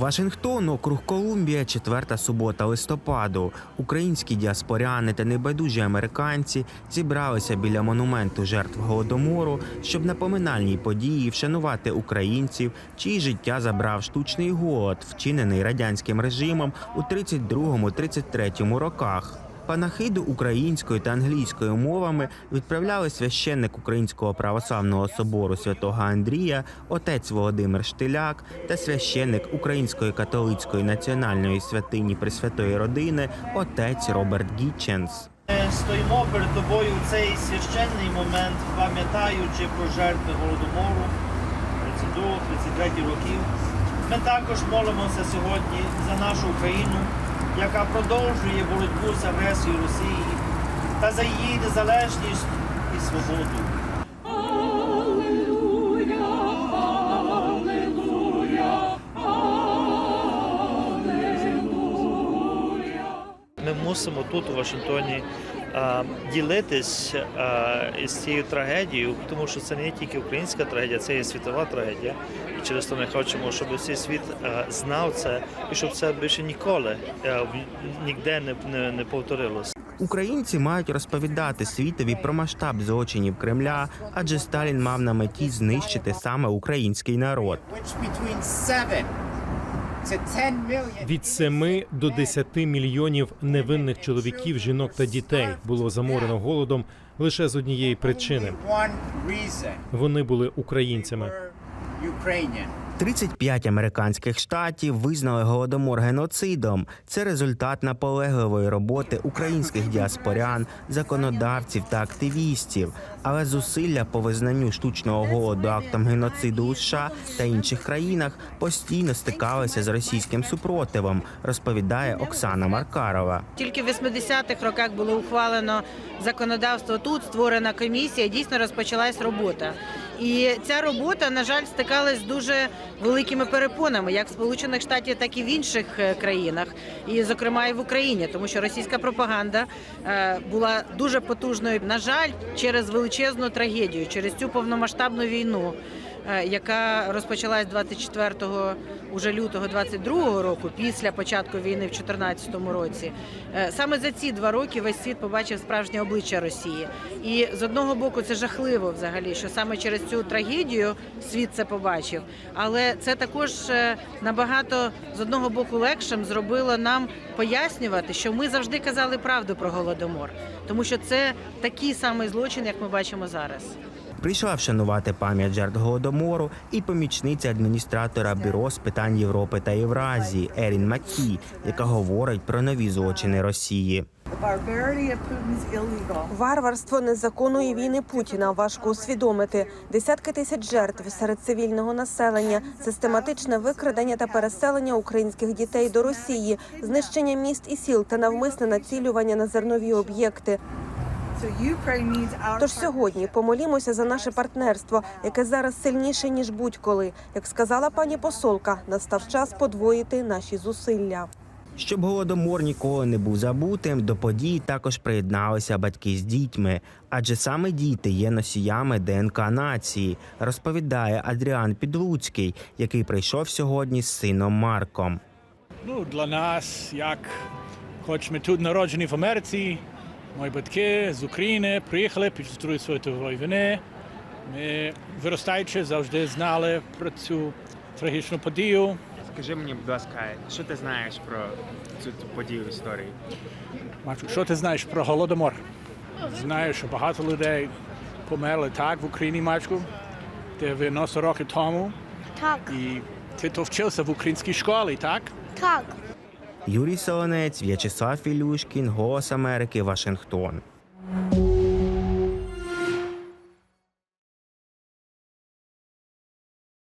Вашингтон, округ Колумбія, четверта субота листопаду. Українські діаспоряни та небайдужі американці зібралися біля монументу жертв голодомору, щоб на поминальній події вшанувати українців, чиї життя забрав штучний голод, вчинений радянським режимом у 32-33 роках. Панахиду українською та англійською мовами відправляли священник Українського православного собору святого Андрія, отець Володимир Штиляк та священник Української католицької національної святині Пресвятої родини, отець Роберт Гітченс. Стоїмо перед тобою в цей священний момент, пам'ятаючи про жертви голодомору 32-33 років. Ми також молимося сьогодні за нашу Україну, яка продовжує боротьбу з агресією Росії та за її незалежність і свободу. Ми мусимо тут у Вашингтоні ділитись із цією трагедією, тому що це не тільки українська трагедія, це є світова трагедія. І через то ми хочемо, щоб цей світ знав це і щоб це більше ніколи в- ніде не, не, не повторилось. Українці мають розповідати світові про масштаб злочинів Кремля, адже Сталін мав на меті знищити саме український народ. Від 7 до 10 мільйонів невинних чоловіків, жінок та дітей було заморено голодом лише з однієї причини. Вони були українцями. Were Ukrainian. 35 американських штатів визнали голодомор геноцидом. Це результат наполегливої роботи українських діаспорян, законодавців та активістів. Але зусилля по визнанню штучного голоду актом геноциду у США та інших країнах постійно стикалися з російським супротивом, розповідає Оксана Маркарова. Тільки в 80-х роках було ухвалено законодавство тут, створена комісія, дійсно розпочалась робота. І ця робота, на жаль, стикалась з дуже великими перепонами, як в Сполучених Штатах, так і в інших е, країнах, і зокрема і в Україні, тому що російська пропаганда е, була дуже потужною. На жаль, через величезну трагедію, через цю повномасштабну війну. Е, Яка розпочалась 24 уже лютого 22 року, після початку війни в 2014 році, Е, саме за ці два роки весь світ побачив справжнє обличчя Росії. І з одного боку це жахливо, взагалі, що саме через цю трагедію світ це побачив. Але це також е, набагато з одного боку легшим зробило нам пояснювати, що ми завжди казали правду про голодомор, тому що це такий самий злочин, як ми бачимо зараз. Прийшла вшанувати пам'ять жертв голодомору і помічниця адміністратора бюро з питань Європи та Євразії Ерін Макі, яка говорить про нові злочини Росії. Варварство незаконної війни Путіна важко усвідомити. Десятки тисяч жертв серед цивільного населення, систематичне викрадення та переселення українських дітей до Росії, знищення міст і сіл та навмисне націлювання на зернові об'єкти. Тож сьогодні помолімося за наше партнерство, яке зараз сильніше ніж будь-коли. Як сказала пані посолка, настав час подвоїти наші зусилля. Щоб голодомор ніколи не був забутим, до подій також приєдналися батьки з дітьми, адже саме діти є носіями ДНК нації, розповідає Адріан Підлуцький, який прийшов сьогодні з сином Марком. Ну, для нас, як хоч ми тут народжені в Америці, мої батьки з України приїхали під час Другої світової війни. Ми, виростаючи, завжди знали про цю трагічну подію. Скажи мені, будь ласка, що ти знаєш про цю подію в історії? Мачу, що ти знаєш про голодомор? Знаю, що багато людей померли так в Україні, Мачку, 90 років тому. Так, І ти то вчився в українській школі, так? так. Юрій Солонець, В'ячеслав Філюшкін, Голос Америки, Вашингтон.